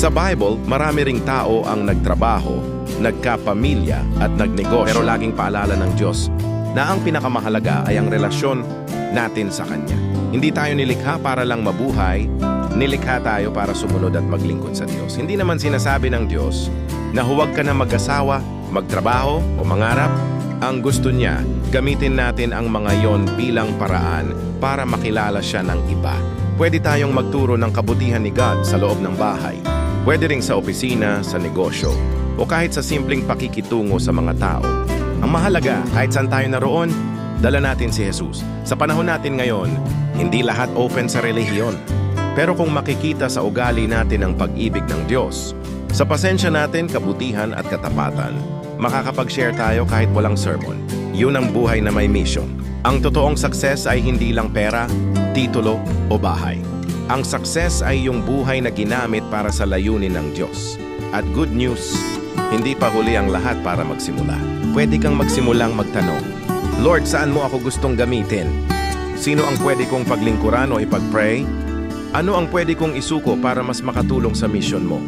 Sa Bible, marami ring tao ang nagtrabaho, nagkapamilya at nagnegosyo. Pero laging paalala ng Diyos na ang pinakamahalaga ay ang relasyon natin sa Kanya. Hindi tayo nilikha para lang mabuhay, nilikha tayo para sumunod at maglingkod sa Diyos. Hindi naman sinasabi ng Diyos na huwag ka na mag-asawa, magtrabaho o mangarap. Ang gusto niya, gamitin natin ang mga yon bilang paraan para makilala siya ng iba. Pwede tayong magturo ng kabutihan ni God sa loob ng bahay. Pwede ring sa opisina, sa negosyo, o kahit sa simpleng pakikitungo sa mga tao. Ang mahalaga, kahit saan tayo naroon, dala natin si Jesus. Sa panahon natin ngayon, hindi lahat open sa relihiyon. Pero kung makikita sa ugali natin ang pag-ibig ng Diyos, sa pasensya natin, kabutihan at katapatan, makakapag-share tayo kahit walang sermon. Yun ang buhay na may mission. Ang totoong success ay hindi lang pera, titulo o bahay. Ang success ay yung buhay na ginamit para sa layunin ng Diyos. At good news, hindi pa huli ang lahat para magsimula. Pwede kang magsimulang magtanong, Lord, saan mo ako gustong gamitin? Sino ang pwede kong paglingkuran o ipag-pray? Ano ang pwede kong isuko para mas makatulong sa mission mo?